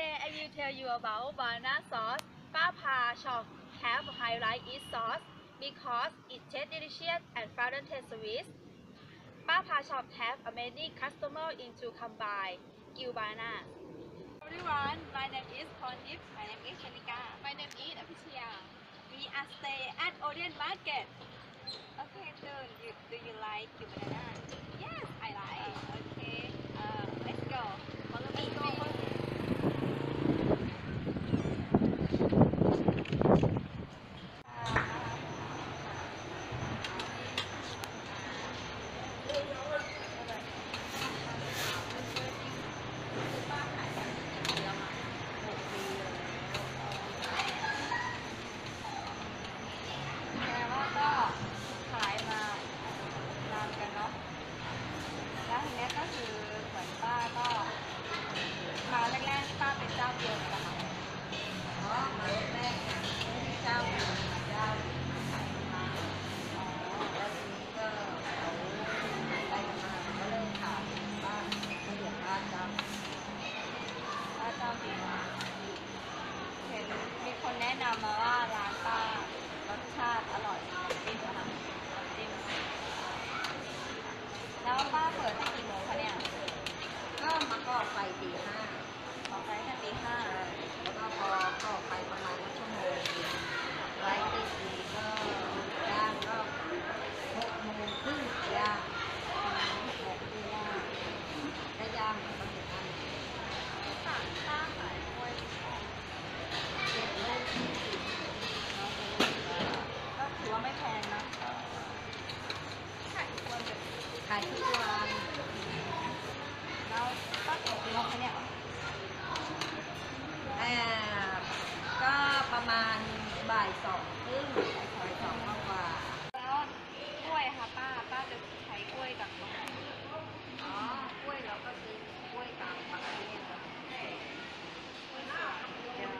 Today I will tell you about banana sauce. Papa shop have highlight its sauce because it tastes delicious and foreign taste sweet. Papa shop have many customers into come by Gil Banana. Everyone, my name is Konip. My name is Shanika. My name is Apitia. We are stay at Orient Market. Okay, so you do you like Gil Banana? มาณบ่ายสองครึ่งบ่ายสองมากกว่า แล้วกล้วยค่ะป้า ป้าจะใช้กล้วยจากตรอ๋อกล้วยเราก็ซื้อกล้วยตางปกติเนี่ยค่ะ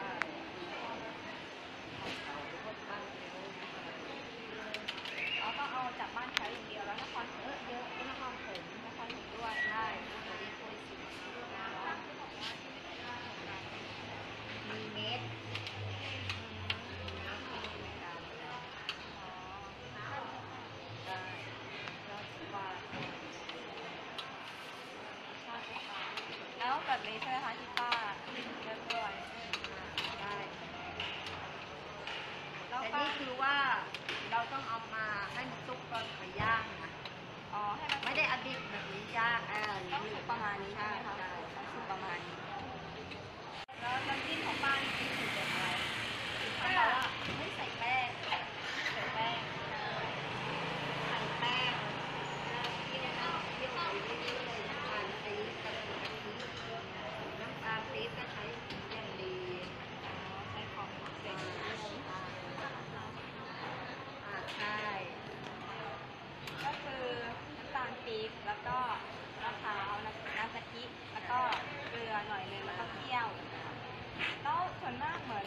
แล้วส่วนมากเหมือน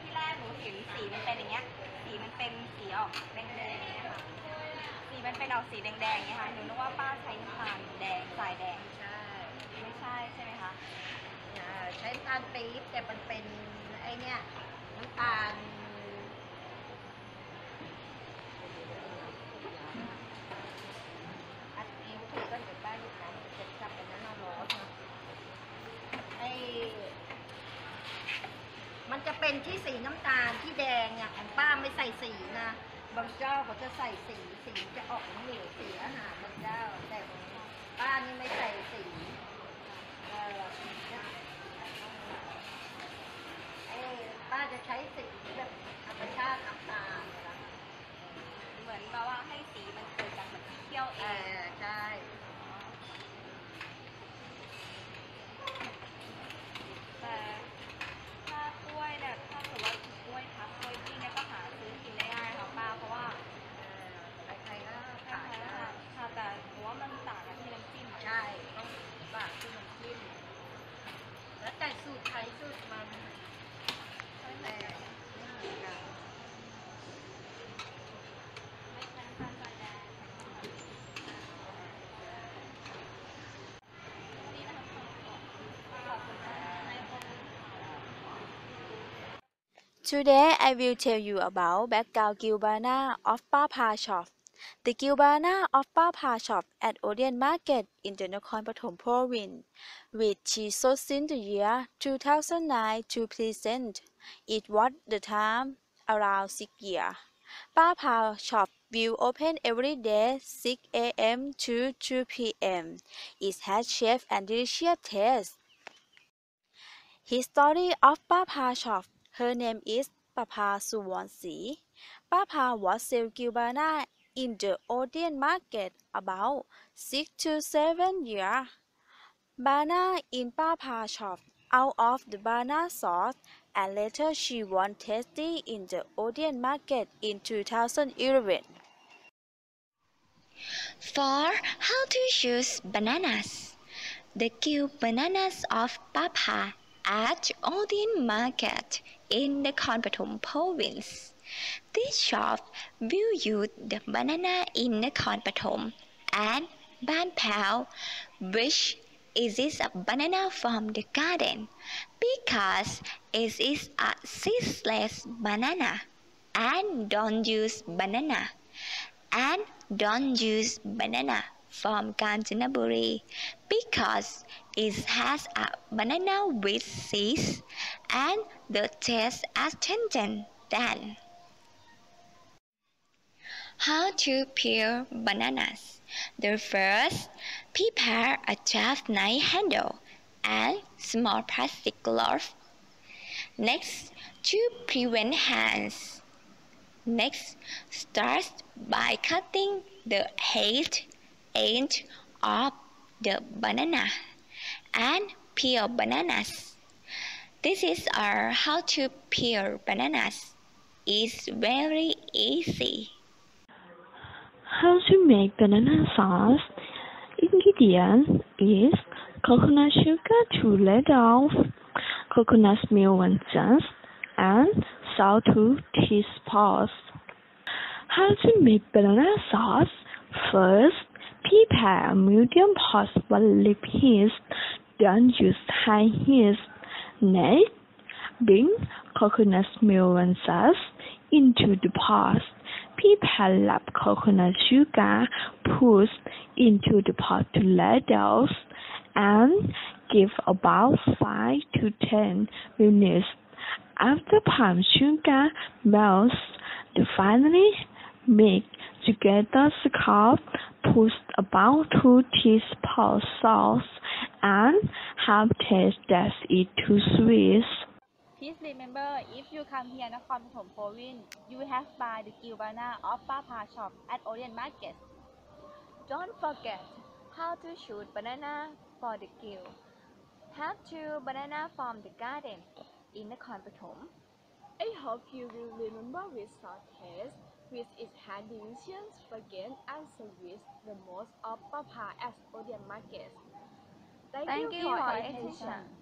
ที่แรกหนูเห็นสีมันเป็นอย่างเงี้ย สีมันเป็นสีออกแดงๆอย่ค่ะ สีมันเป็นออกสีแดงๆอย่างเงี้ยค่ะ หนูนึกว่าป้าใช้น้ำตาลแดงสายแดง ใช่ไม่ใช่ใช่ไหมคะใช้น้ำตาลปี๊บแต่มันเป็นไอเนี้ยน้ำตาล เป็นที่สีน้ำตาลที่แดงเนี่ยของป้าไม่ใส่สีนะ บางเจ้าเขาจะใส่สีสีจะออกเหลวสีอาหารบางเจ้าแต่ของป้านี่ไม่ใส่สี Today I will tell you about background Gilbana of Papa Shop. The Gilbana of Papa Shop at Odeon Market in the Nakhon Pathom province, which she sold since the year 2009 to present. It was the time around 6 years. Papa Shop will open every day 6 a.m. to 2 p.m. It has chef and delicious taste. History of Papa Shop. Her name is Papa Suwonsi. Papa was sell Gilbana in the Odeon market about 6 to 7 years. Bana in Papa Shop out of the banana sauce and later she won tasty in the Odeon market in 2011. For how to choose bananas. The cute bananas of Papa at Odeon Market in the Pathom province. This shop will use the banana in the Pathom and Ban Pao, which is a banana from the garden? Because it is a seedless banana. And don't use banana. And don't use banana from Kanchanaburi. Because it has a banana with seeds. And the taste astringent than. How to peel bananas. The first, prepare a draft knife handle and small plastic glove. Next, to prevent hands. Next, start by cutting the head end of the banana and peel bananas. This is our how to peel bananas. It's very easy. How to make banana sauce? Ingredient is coconut sugar two ladles, coconut milk one zest, and salt two teaspoons. How to make banana sauce? First, prepare medium pot one lip heat. Don't use high heat. Next, bring coconut milk one zest into the pot. Prepare lap coconut sugar, put into the pot to ladles, and give about 5 to 10 minutes. After palm sugar melts, the finally mix together scald, put about 2 teaspoons salt, and half taste that is too sweet. Please remember, if you come here Nakhon Pathom province, you have buy the Gilbana of Papa Shop at Odeon Market. Don't forget how to shoot banana for the gill. Have two banana from the garden in the Pathom. I hope you will remember with salt taste, which is had delicious, fragrant, and service the most of Papa at Odeon Market. Thank, Thank you for for attention. attention.